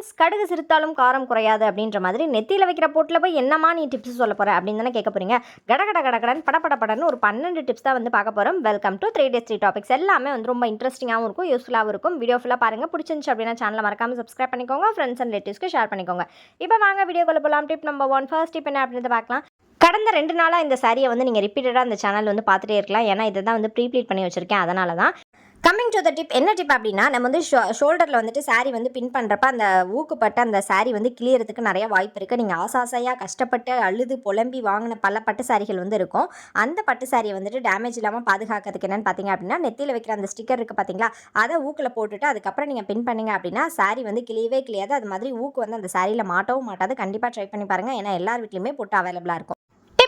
Friends கடுகு சிரித்தாலும் காரம் குறையாது அப்படின்ற மாதிரி நெத்தியில் வைக்கிற போட்டில் போய் என்னம்மா நீ டிப்ஸ் சொல்ல போகிற அப்படின்னு தானே கேட்க போகிறீங்க கடகட கடகடன் படப்பட பட பட படன்னு ஒரு பன்னெண்டு டிப்ஸ் தான் வந்து பார்க்க போகிறோம் welcome to three days three topics எல்லாமே வந்து ரொம்ப இன்ட்ரெஸ்டிங்காகவும் இருக்கும் யூஸ்ஃபுல்லாகவும் இருக்கும். வீடியோ ஃபுல்லாக பாருங்கள் பிடிச்சிருந்துச்சு அப்படின்னா சேனலை மறக்காமல் சப்ஸ்கிரைப் பண்ணிக்கோங்க. ஃப்ரெண்ட்ஸ் அண்ட் ரிலேட்டிவ்ஸ்க்கு ஷேர் பண்ணிக்கோங்க. இப்போ வாங்க வீடியோக்குள்ள போகலாம் tip number one first tip என்ன அப்படின்னு பார்க்கலாம். கடந்த ரெண்டு நாளாக இந்த சாரியை வந்து நீங்கள் ரிப்பீட்டடாக அந்த சேனல் வந்து பார்த்துட்டே இருக்கலாம். ஏன்னா இதை தான் வந்து ப்ரீப்ளீட் பண்ணி வச்சுருக்கேன். அதனால தான் கம்மிங் டு த டிப் என்ன டிப் அப்படின்னா நம்ம வந்து ஷோ ஷோல்டரில் வந்துட்டு சாரீ வந்து பின் பண்ணுறப்ப அந்த ஊக்குப்பட்ட அந்த சாரீ வந்து கிளியறதுக்கு நிறைய வாய்ப்பு இருக்குது நீங்கள் ஆசாசையாக கஷ்டப்பட்டு அழுது புலம்பி வாங்கின பல பட்டு சாரிகள் வந்து இருக்கும். அந்த பட்டு சாரியை வந்துட்டு டேமேஜ் இல்லாமல் பாதுகாக்கிறதுக்கு என்னன்னு பார்த்தீங்க அப்படின்னா நெத்தியில் வைக்கிற அந்த ஸ்டிக்கர் இருக்குது பார்த்தீங்களா அதை ஊக்கில் போட்டுட்டு அதுக்கப்புறம் நீங்கள் பின் பண்ணிங்க அப்படின்னா சாரீ வந்து கிளியவே கிளியாது. அது மாதிரி ஊக்கு வந்து அந்த சாரியில் மாட்டவும் மாட்டாது. கண்டிப்பாக ட்ரை பண்ணி பாருங்கள் ஏன்னா எல்லார் வீட்லையுமே போட்டு அவைலபிளாக இருக்கும்.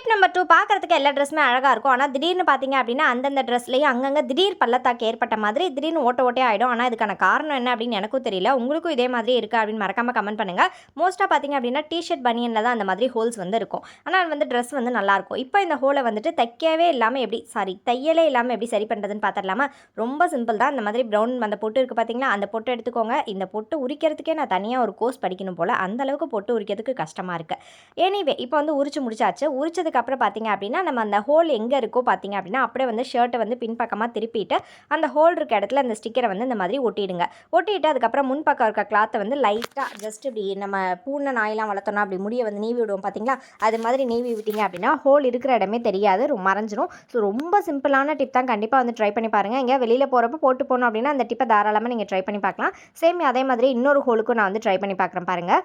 டிப் நம்பர் டூ பார்க்குறதுக்கு எல்லா ட்ரெஸ்ஸுமே அழகாக இருக்கும். ஆனால் திடீர்னு பார்த்தீங்க அப்படின்னா அந்தந்த ட்ரெஸ்லேயும் அங்கங்கே திடீர் பள்ளத்தாக்கு ஏற்பட்ட மாதிரி திடீர்னு ஓட்ட ஓட்டே ஆகிடும் ஆனால் இதுக்கான காரணம் என்ன அப்படின்னு எனக்கும் தெரியல. உங்களுக்கும் இதே மாதிரி இருக்குது அப்படின்னு மறக்காமல் கமெண்ட் பண்ணுங்கள் மோஸ்ட்டாக பார்த்தீங்க அப்படின்னா டிஷர்ட் பனியனில் தான் அந்த மாதிரி ஹோல்ஸ் வந்து இருக்கும். ஆனால் வந்து ட்ரெஸ் வந்து நல்லாயிருக்கும் இப்போ இந்த ஹோலை வந்துட்டு தைக்கவே இல்லாமல் எப்படி சாரி தையலே இல்லாமல் எப்படி சரி பண்ணுறதுன்னு பார்த்துடலாமா ரொம்ப சிம்பிள் தான். இந்த மாதிரி ப்ரௌன் அந்த பொட்டு இருக்குது பார்த்தீங்களா அந்த பொட்டு எடுத்துக்கோங்க. இந்த பொட்டு உரிக்கிறதுக்கே நான் தனியாக ஒரு கோர்ஸ் படிக்கணும் போல். அந்தளவுக்கு பொட்டு உரிக்கிறதுக்கு கஷ்டமாக இருக்குது எனிவே இப்போ வந்து உரிச்சு முடிச்சாச்சு. உரிச்சதுக்கு அதுக்கப்புறம் பார்த்தீங்க அப்படின்னா நம்ம அந்த ஹோல் எங்கே இருக்கோ பார்த்தீங்க அப்படின்னா அப்படியே வந்து ஷர்ட்டை வந்து பின்பக்கமாக திருப்பிட்டு அந்த ஹோல் இருக்க இடத்துல அந்த ஸ்டிக்கரை வந்து இந்த மாதிரி ஒட்டிடுங்க. ஒட்டிட்டு அதுக்கப்புறம் முன்பக்கம் இருக்க கிளாத்தை வந்து லைட்டாக ஜஸ்ட் இப்படி நம்ம பூனை நாயெல்லாம் வளர்த்தோம்னா அப்படி முடியை வந்து நீவி விடுவோம் பார்த்தீங்களா அது மாதிரி நீவி விட்டீங்க அப்படின்னா ஹோல் இருக்கிற இடமே தெரியாது ரொம்ப மறைஞ்சிரும். ஸோ ரொம்ப சிம்பிளான டிப் தான் கண்டிப்பாக வந்து ட்ரை பண்ணி பாருங்கள் எங்கேயா வெளியில் போகிறப்ப போட்டு போகணும் அப்படின்னா அந்த டிப்பை தாராளமாக நீங்கள் ட்ரை பண்ணி பார்க்கலாம். சேம் அதே மாதிரி இன்னொரு ஹோலுக்கும் நான் வந்து ட்ரை பண்ணி பார்க்குறேன் பாருங்கள்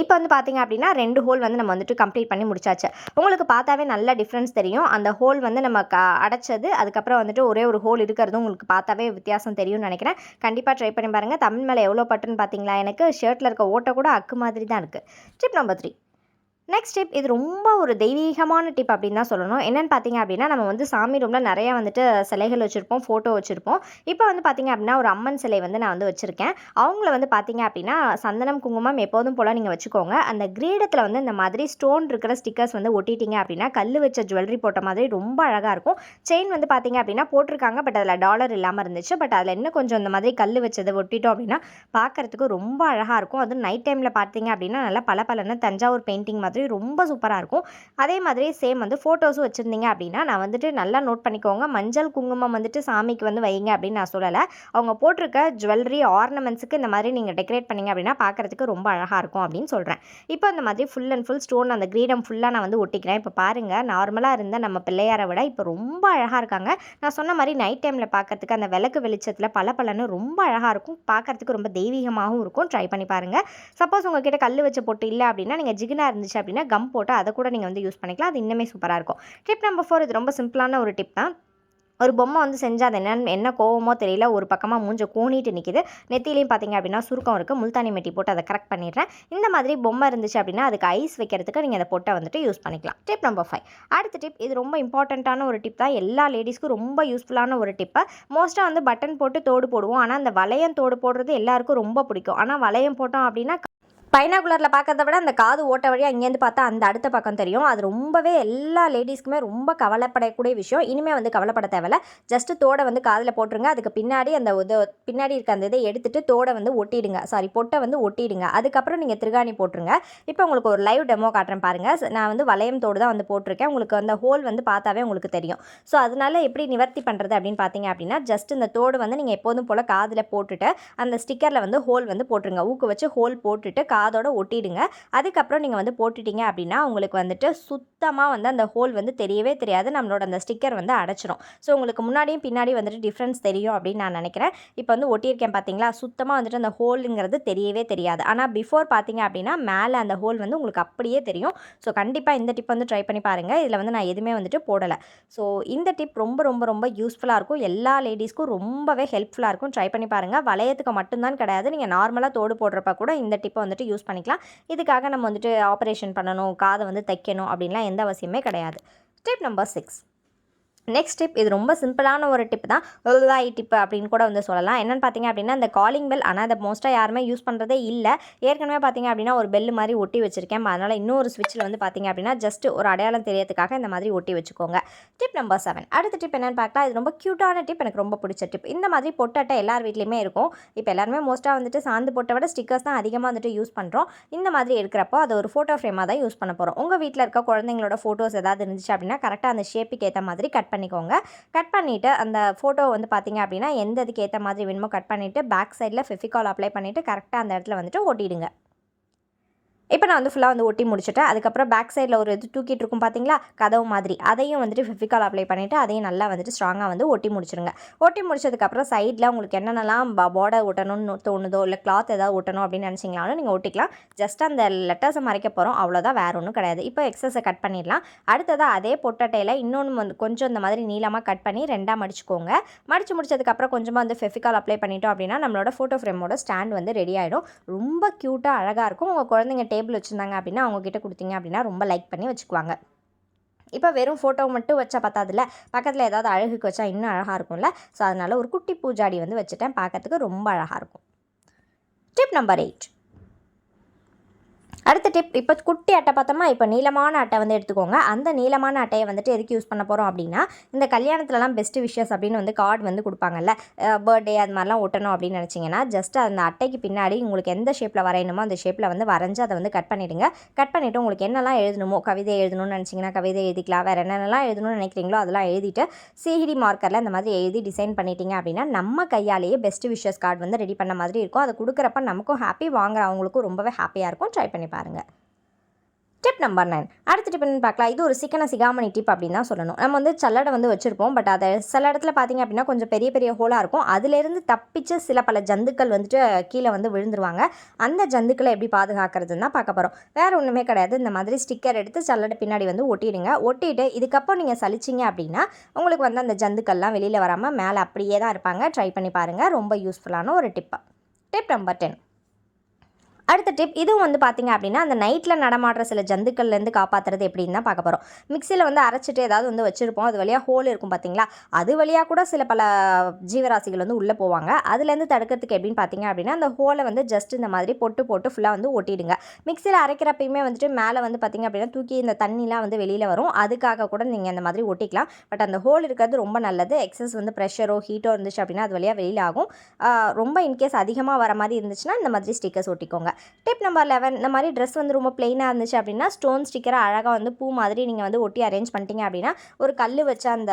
இப்போ வந்து பார்த்தீங்க அப்படின்னா ரெண்டு ஹோல் வந்து நம்ம வந்துட்டு கம்ப்ளீட் பண்ணி முடிச்சாச்சு. உங்களுக்கு பார்த்தாவே நல்ல டிஃப்ரென்ஸ் தெரியும். அந்த ஹோல் வந்து நம்ம க அடைச்சது அதுக்கப்புறம் வந்துட்டு ஒரே ஒரு ஹோல் இருக்கிறதும் உங்களுக்கு பார்த்தாவே வித்தியாசம் தெரியும்னு நினைக்கிறேன். கண்டிப்பாக ட்ரை பண்ணி பாருங்கள் தமிழ் மேலே எவ்வளோ பட்டுன்னு பார்த்தீங்களா? எனக்கு ஷர்ட்டில் இருக்க ஓட்டை கூட அக்கு மாதிரி தான் இருக்குது tip number three next tip இது ரொம்ப ஒரு தெய்வீகமான டிப் அப்படின்னு தான் சொல்லணும். என்னென்னு பார்த்தீங்க அப்படின்னா நம்ம வந்து சாமி ரூமில் நிறையா வந்துட்டு சிலைகள் வச்சுருப்போம் ஃபோட்டோ வச்சுருப்போம். இப்போ வந்து பார்த்தீங்க அப்படின்னா ஒரு அம்மன் சிலை வந்து நான் வந்து வச்சுருக்கேன். அவங்கள வந்து பார்த்தீங்க அப்படின்னா சந்தனம் குங்குமம் எப்போதும் போல் நீங்கள் வச்சுக்கோங்க. அந்த கிரீடத்தில் வந்து இந்த மாதிரி ஸ்டோன் இருக்கிற ஸ்டிக்கர்ஸ் வந்து ஒட்டிட்டீங்க அப்படின்னா கல் வச்ச ஜுவல்லரி போட்ட மாதிரி ரொம்ப அழகாக இருக்கும். செயின் வந்து பார்த்தீங்க அப்படின்னா போட்டிருக்காங்க பட் அதில் டாலர் இல்லாமல் இருந்துச்சு. பட் அதில் இன்னும் கொஞ்சம் இந்த மாதிரி கல் வச்சதை ஒட்டிட்டோம் அப்படின்னா பார்க்கறதுக்கு ரொம்ப அழகாக இருக்கும். அதுவும் நைட் டைமில் பார்த்தீங்க அப்படின்னா நல்லா பல தஞ்சாவூர் பெயிண்டிங் மாதிரி ரொம்ப சூப்பராக இருக்கும். அதே மாதிரி சேம் வந்து ஃபோட்டோஸும் வச்சுருந்தீங்க அப்படின்னா நான் வந்துட்டு நல்லா நோட் பண்ணிக்கோங்க. மஞ்சள் குங்குமம் வந்துட்டு சாமிக்கு வந்து வைங்க அப்படின்னு நான் சொல்லலை. அவங்க போட்டிருக்க ஜுவல்லரி ஆர்னமெண்ட்ஸுக்கு இந்த மாதிரி நீங்கள் டெக்கரேட் பண்ணீங்க அப்படின்னா பார்க்கறதுக்கு ரொம்ப அழகாக இருக்கும் அப்படின்னு சொல்கிறேன் இப்போ இந்த மாதிரி ஃபுல் அண்ட் ஃபுல் ஸ்டோன் அந்த கிரீடம் ஃபுல்லாக நான் வந்து ஒட்டிக்கிறேன். இப்போ பாருங்கள் நார்மலாக இருந்த நம்ம பிள்ளையாரை விட இப்போ ரொம்ப அழகாக இருக்காங்க. நான் சொன்ன மாதிரி நைட் டைமில் பார்க்கறதுக்கு அந்த விளக்கு வெளிச்சத்தில் பல பலன்னு ரொம்ப அழகாக இருக்கும். பார்க்கறதுக்கு ரொம்ப தெய்வீகமாகவும் இருக்கும். ட்ரை பண்ணி பாருங்கள் சப்போஸ் உங்ககிட்ட கல் வச்ச பொட்டு இல்லை அப்படின்னா நீங்கள் ஜிகினா இருந்துச்சு அப்படின்னா கம் போட்டு அதை கூட நீங்கள் வந்து யூஸ் பண்ணிக்கலாம். அது இன்னுமே சூப்பராக இருக்கும். டிப் நம்பர் ஃபோர் இது ரொம்ப சிம்பிளான ஒரு டிப் தான். ஒரு பொம்மை வந்து செஞ்சால் அது என்ன என்ன கோவமோ தெரியல ஒரு பக்கமாக மூஞ்ச கோணிட்டு நிற்கிது நெத்திலையும் பார்த்தீங்க அப்படின்னா சுருக்கம் இருக்குது முல்தானி மெட்டி போட்டு அதை கரெக்ட் பண்ணிடுறேன். இந்த மாதிரி பொம்மை இருந்துச்சு அப்படின்னா அதுக்கு ஐஸ் வைக்கிறதுக்கு நீங்கள் அதை பொட்டை வந்துட்டு யூஸ் பண்ணிக்கலாம். டிப் நம்பர் ஃபைவ் அடுத்த டிப் இது ரொம்ப இம்பார்ட்டண்ட்டான ஒரு டிப் தான். எல்லா லேடிஸ்க்கும் ரொம்ப யூஸ்ஃபுல்லான ஒரு டிப்பு மோஸ்ட்டாக வந்து பட்டன் போட்டு தோடு போடுவோம். ஆனால் அந்த வளையம் தோடு போடுறது எல்லாருக்கும் ரொம்ப பிடிக்கும். ஆனால் வளையம் போட்டோம் அப்படின்னா பைனாகுலரில் பார்க்கறத விட அந்த காது ஓட்ட வழியாக இங்கேருந்து பார்த்தா அந்த அடுத்த பக்கம் தெரியும். அது ரொம்பவே எல்லா லேடிஸ்க்குமே ரொம்ப கவலைப்படக்கூடிய விஷயம். இனிமேல் வந்து கவலைப்பட தேவையில்ல. ஜஸ்ட்டு தோடை வந்து காதில் போட்டுருங்க. அதுக்கு பின்னாடி அந்த இது பின்னாடி இருக்க அந்த இதை எடுத்துகிட்டு தோடை வந்து ஒட்டிடுங்க. சாரி பொட்டை வந்து ஒட்டிடுங்க. அதுக்கப்புறம் நீங்கள் திருகாணி போட்டுருங்க. இப்போ உங்களுக்கு ஒரு லைவ் டெமோ காட்டுறேன் பாருங்கள் நான் வந்து வளையம் தோடு தான் வந்து போட்டிருக்கேன். உங்களுக்கு அந்த ஹோல் வந்து பார்த்தாவே உங்களுக்கு தெரியும். ஸோ அதனால எப்படி நிவர்த்தி பண்ணுறது அப்படின்னு பார்த்தீங்க அப்படின்னா ஜஸ்ட் இந்த தோடு வந்து நீங்கள் எப்போதும் போல் காதில் போட்டுட்டு அந்த ஸ்டிக்கரில் வந்து ஹோல் வந்து போட்டுருங்க. ஊக்கு வச்சு ஹோல் போட்டுட்டு காதோட ஒட்டிடுங்க. அதுக்கப்புறம் நீங்கள் வந்து போட்டுட்டீங்க அப்படின்னா உங்களுக்கு வந்துட்டு சுத்தமாக வந்து அந்த ஹோல் வந்து தெரியவே தெரியாது. நம்மளோட அந்த ஸ்டிக்கர் வந்து அடைச்சிரும். ஸோ உங்களுக்கு முன்னாடியும் பின்னாடி வந்துட்டு டிஃப்ரென்ஸ் தெரியும் அப்படின்னு நான் நினைக்கிறேன். இப்போ வந்து ஒட்டியிருக்கேன் பார்த்தீங்களா சுத்தமாக வந்துட்டு அந்த ஹோலுங்கிறது தெரியவே தெரியாது. ஆனால் பிஃபோர் பார்த்தீங்க அப்படின்னா மேலே அந்த ஹோல் வந்து உங்களுக்கு அப்படியே தெரியும். ஸோ கண்டிப்பாக இந்த டிப் வந்து ட்ரை பண்ணி பாருங்கள் இதில் வந்து நான் எதுவுமே வந்துட்டு போடலை. ஸோ இந்த டிப் ரொம்ப ரொம்ப ரொம்ப யூஸ்ஃபுல்லாக இருக்கும். எல்லா லேடிஸ்க்கும் ரொம்பவே ஹெல்ப்ஃபுல்லாக இருக்கும். ட்ரை பண்ணி பாருங்கள் வளையத்துக்கு மட்டும்தான் கிடையாது. நீங்கள் நார்மலாக தோடு போடுறப்ப கூட இந்த டிப்பை வந்துட்டு யூஸ் பண்ணிக்கலாம். இதுக்காக நம்ம வந்துட்டு ஆப்ரேஷன் பண்ணணும் காதை வந்து தைக்கணும் அப்படின்லாம் எந்த அவசியமே கிடையாது. Step number six next tip இது ரொம்ப சிம்பிளான ஒரு டிப் தான். ஒல்வாய் டிப் அப்படின்னு கூட வந்து சொல்லலாம். என்னென்னு பார்த்தீங்க அப்படின்னா இந்த காலிங் பெல் ஆனால் அதை மோஸ்ட்டாக யாருமே யூஸ் பண்ணுறதே இல்லை. ஏற்கனவே பார்த்தீங்க அப்படின்னா ஒரு பெல் மாதிரி ஒட்டி வச்சிருக்கேன். அதனால் இன்னொரு ஸ்விட்சில் வந்து பார்த்தீங்க அப்படின்னா ஜஸ்ட் ஒரு அடையாளம் தெரியறதுக்காக இந்த மாதிரி ஒட்டி வச்சுக்கோங்க. டிப் நம்பர் செவன் அடுத்த டிப் என்னென்னு பார்க்கலாம். இது ரொம்ப க்யூட்டான டிப் எனக்கு ரொம்ப பிடிச்ச டிப் இந்த மாதிரி பொட்டட்டை எல்லார் வீட்லேயுமே இருக்கும். இப்போ எல்லாருமே மோஸ்ட்டாக வந்துட்டு சாந்து போட்டை விட ஸ்டிக்கர்ஸ் தான் அதிகமாக வந்துட்டு யூஸ் பண்ணுறோம் இந்த மாதிரி இருக்கிறப்போ அது ஒரு ஃபோட்டோ ஃப்ரேமாக தான் யூஸ் பண்ண போகிறோம் உங்கள் வீட்டில் இருக்க குழந்தைங்களோட ஃபோட்டோஸ் ஏதாவது இருந்துச்சு அப்படின்னா கரெக்டாக அந்த ஷேப்புக்கு ஏற்ற மாதிரி கட் பண்ணிக்கோங்க. கட் பண்ணிவிட்டு அந்த ஃபோட்டோ வந்து பார்த்தீங்க அப்படின்னா எந்த இதுக்கு ஏற்ற மாதிரி வேணுமோ கட் பண்ணிவிட்டு பேக் சைடில் ஃபெஃபிகால் அப்ளை பண்ணிவிட்டு கரெக்டாக அந்த இடத்துல வந்துட்டு ஒட்டிடுங்க இப்போ நான் வந்து ஃபுல்லாக வந்து ஒட்டி முடிச்சுட்டேன். அதுக்கப்புறம் பேக் சைடில் ஒரு இது தூக்கிட்டு இருக்கும் பார்த்தீங்களா கதவு மாதிரி. அதையும் வந்துட்டு ஃபெஃபிகால் அப்ளை பண்ணிவிட்டு அதையும் நல்லா வந்துட்டு ஸ்ட்ராங்காக வந்து ஒட்டி முடிச்சிருங்க. ஒட்டி முடிச்சதுக்கப்புறம் சைடில் உங்களுக்கு என்னென்னலாம் பார்டர் ஒட்டணும்னு தோணுதோ இல்லை கிளாத் ஏதாவது ஒட்டணும் அப்படின்னு நினச்சிங்களாலும் நீங்கள் ஒட்டிக்கலாம். ஜஸ்ட் அந்த லெட்டர்ஸை மறைக்க போகிறோம் அவ்வளோதான் வேறு ஒன்றும் கிடையாது. இப்போ எக்ஸஸை கட் பண்ணிடலாம். அடுத்ததாக அதே பொட்டட்டையில் இன்னொன்று வந்து கொஞ்சம் இந்த மாதிரி நீளமாக கட் பண்ணி ரெண்டாக மடிச்சுக்கோங்க. மடிச்சு முடிச்சதுக்கப்புறம் கொஞ்சமாக வந்து ஃபெஃபிகால் அப்ளை பண்ணிட்டோம் அப்படின்னா நம்மளோட ஃபோட்டோ ஃப்ரேமோட ஸ்டாண்ட் வந்து ரெடி ஆகிடும் ரொம்ப க்யூட்டாக அழகாக இருக்கும். உங்கள் குழந்தைங்க டேபிள் வச்சுருந்தாங்க அப்படின்னா அவங்கக்கிட்ட கொடுத்தீங்க அப்படின்னா ரொம்ப லைக் பண்ணி வச்சுக்குவாங்க. இப்போ வெறும் ஃபோட்டோ மட்டும் வச்சா பத்தாதுல பக்கத்தில் ஏதாவது அழகுக்கு வச்சா இன்னும் அழகாக இருக்கும்ல? ஸோ அதனால் ஒரு குட்டி பூஜாடி வந்து வச்சுட்டேன். பார்க்கறதுக்கு ரொம்ப அழகாக இருக்கும். டிப் நம்பர் எயிட் அடுத்த டிப் இப்போ குட்டி அட்டை பார்த்தோமா இப்போ நீளமான அட்டை வந்து எடுத்துக்கோங்க. அந்த நீளமான அட்டையை வந்துட்டு எதுக்கு யூஸ் பண்ண போகிறோம் அப்படின்னா இந்த கல்யாணத்துலலாம் பெஸ்ட் விஷஸ் அப்படின்னு வந்து கார்டு வந்து கொடுப்பாங்கல்ல. பர்த்டே அது மாதிரிலாம் ஒட்டணும் அப்படின்னு நினச்சிங்கன்னா ஜஸ்ட் அந்த அட்டைக்கு பின்னாடி உங்களுக்கு எந்த ஷேப்பில் வரையணுமோ அந்த ஷேப்பில் வந்து வரைஞ்சி அதை வந்து கட் பண்ணிவிடுங்க கட் பண்ணிவிட்டு உங்களுக்கு என்னெல்லாம் எழுதணுமோ கவிதை எழுதணும்னு நினச்சிங்கன்னா கவிதை எழுதிக்கலாம். வேறு என்னென்னலாம் எழுதணும்னு நினைக்கிறீங்களோ அதெல்லாம் எழுதிட்டு சிஹிடி மார்க்கரில் இந்த மாதிரி எழுதி டிசைன் பண்ணிட்டீங்க அப்படின்னா நம்ம கையாலேயே பெஸ்ட் விஷஸ் கார்டு வந்து ரெடி பண்ண மாதிரி இருக்கும். அதை கொடுக்குறப்ப நமக்கும் ஹாப்பி வாங்குறவங்களுக்கும் ரொம்பவே ஹாப்பியாக இருக்கும். ட்ரை பண்ணி பாருங்கள் டிப் நம்பர் நைன் அடுத்த டிப் என்னன்னு பார்க்கலாம். இது ஒரு சிக்கன சிகாமணி டிப் அப்படின்னு தான் சொல்லணும். நம்ம வந்து சல்லடை வந்து வச்சுருப்போம். பட் அதை சில இடத்துல பார்த்தீங்க அப்படின்னா கொஞ்சம் பெரிய பெரிய ஹோலாக இருக்கும். அதுலேருந்து தப்பிச்சு சில பல ஜந்துக்கள் வந்துட்டு கீழே வந்து விழுந்துருவாங்க. அந்த ஜந்துக்களை எப்படி பாதுகாக்கிறதுன்னு தான் பார்க்க போகிறோம் வேறு ஒன்றுமே கிடையாது. இந்த மாதிரி ஸ்டிக்கர் எடுத்து சல்லடை பின்னாடி வந்து ஒட்டிடுங்க. ஒட்டிட்டு இதுக்கப்புறம் நீங்கள் சலிச்சிங்க அப்படின்னா உங்களுக்கு வந்து அந்த ஜந்துக்கள்லாம் வெளியில் வராமல் மேலே அப்படியே தான் இருப்பாங்க. ட்ரை பண்ணி பாருங்கள் ரொம்ப யூஸ்ஃபுல்லான ஒரு டிப்பு டிப் நம்பர் டென் அடுத்த டிப் இதுவும் வந்து பார்த்தீங்க அப்படின்னா அந்த நைட்டில் நடமாடுற சில ஜந்துக்கள்லேருந்து காப்பாற்றுறது எப்படின்னு தான் பார்க்க போகிறோம் மிக்சியில் வந்து அரைச்சிட்டு ஏதாவது வந்து வச்சுருப்போம். அது வழியாக ஹோல் இருக்கும் பார்த்தீங்களா அது வழியாக கூட சில பல ஜீவராசிகள் வந்து உள்ளே போவாங்க. அதுலேருந்து தடுக்கிறதுக்கு எப்படின்னு பார்த்தீங்க அப்படின்னா அந்த ஹோலை வந்து ஜஸ்ட் இந்த மாதிரி பொட்டு போட்டு ஃபுல்லாக வந்து ஒட்டிடுங்க. மிக்சியில் அரைக்கிறப்பயுமே வந்துட்டு மேலே வந்து பார்த்தீங்க அப்படின்னா தூக்கி இந்த தண்ணிலாம் வந்து வெளியில் வரும். அதுக்காக கூட நீங்கள் அந்த மாதிரி ஒட்டிக்கலாம். பட் அந்த ஹோல் இருக்கிறது ரொம்ப நல்லது. எக்ஸஸ் வந்து ப்ரெஷரோ ஹீட்டோ இருந்துச்சு அப்படின்னா அது வழியாக வெளியில் ஆகும். ரொம்ப இன்கேஸ் அதிகமாக வர மாதிரி இருந்துச்சுன்னா இந்த மாதிரி ஸ்டிக்கர்ஸ் ஒட்டிக்கோங்க. டிப் நம்பர் லெவன் இந்த மாதிரி ட்ரெஸ் வந்து ரொம்ப பிளெயினாக இருந்துச்சு அப்படின்னா ஸ்டோன் ஸ்டிக்கரை அழகாக வந்து பூ மாதிரி நீங்கள் வந்து ஒட்டி அரேஞ்ச் பண்ணிட்டீங்க அப்படின்னா ஒரு கல் வச்ச அந்த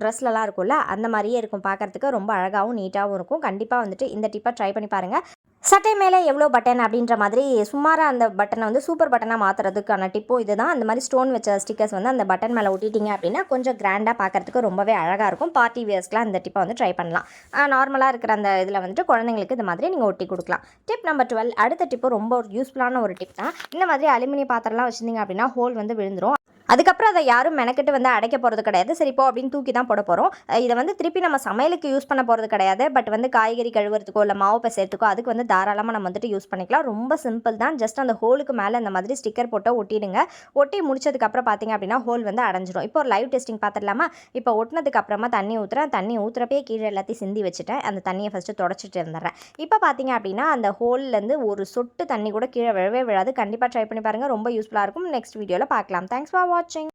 ட்ரெஸ்லலாம் இருக்கும்ல அந்த மாதிரியே இருக்கும். பார்க்கறதுக்கு ரொம்ப அழகாகவும் நீட்டாகவும் இருக்கும். கண்டிப்பாக வந்துட்டு இந்த டிப்பை ட்ரை பண்ணி பாருங்கள் சட்டை மேலே எவ்வளோ பட்டன் அப்படின்ற மாதிரி சுமாராக அந்த பட்டனை வந்து சூப்பர் பட்டனாக மாற்றுறதுக்கான டிப்பும் இதுதான். அந்த மாதிரி ஸ்டோன் வச்ச ஸ்டிக்கர்ஸ் வந்து அந்த பட்டன் மேலே ஒட்டிட்டீங்க அப்படின்னா கொஞ்சம் கிராண்டாக பார்க்கறதுக்கு ரொம்பவே அழகாக இருக்கும். பார்ட்டி வியர்ஸ்க்குலாம் இந்த டிப்பை வந்து ட்ரை பண்ணலாம். நார்மலாக இருக்கிற அந்த இதில் வந்துட்டு குழந்தைங்களுக்கு இந்த மாதிரி நீங்கள் ஒட்டி கொடுக்கலாம். டிப் நம்பர் டுவெல் அடுத்த டிப்பு ரொம்ப ஒரு யூஸ்ஃபுல்லான ஒரு டிப் தான். இந்த மாதிரி அலுமினிய பாத்திரம்லாம் வச்சுருந்தீங்க அப்படின்னா ஹோல் வந்து விழுந்துடும் அதுக்கப்புறம் அதை யாரும் மெனக்கெட்டு வந்து அடைக்க போகிறது கிடையாது. சரி போ அப்படின்னு தூக்கி தான் போட போகிறோம் இதை வந்து திருப்பி நம்ம சமையலுக்கு யூஸ் பண்ண போகிறது கிடையாது. பட் வந்து காய்கறி கழுவுறதுக்கோ இல்லை மாவு பிசைறதுக்கோ அதுக்கு வந்து தாராளமாக நம்ம வந்துட்டு யூஸ் பண்ணிக்கலாம். ரொம்ப சிம்பிள் தான். ஜஸ்ட் அந்த ஹோலுக்கு மேலே இந்த மாதிரி ஸ்டிக்கர் போட்டு ஒட்டிடுங்க. ஒட்டி முடிச்சதுக்கப்புறம் பார்த்தீங்க அப்படின்னா ஹோல் வந்து அடைஞ்சிரும் இப்போ ஒரு லைவ் டெஸ்டிங் பார்த்துடலாமா இப்போ ஒட்டினதுக்கு அப்புறமா தண்ணி ஊற்றுறேன் தண்ணி ஊற்றுறப்பே கீழே எல்லாத்தையும் சிந்தி வச்சுட்டேன். அந்த தண்ணியை ஃபஸ்ட்டு தொடச்சிட்டு இருந்துடுறேன். இப்போ பார்த்தீங்க அப்படின்னா அந்த ஹோல்லேருந்து ஒரு சொட்டு தண்ணி கூட கீழே விழவே விழாது. கண்டிப்பாக ட்ரை பண்ணி பாருங்கள் ரொம்ப யூஸ்ஃபுல்லாக இருக்கும். நெக்ஸ்ட் வீடியோவில் பார்க்கலாம் தேங்க்ஸ் ஃபார் watching.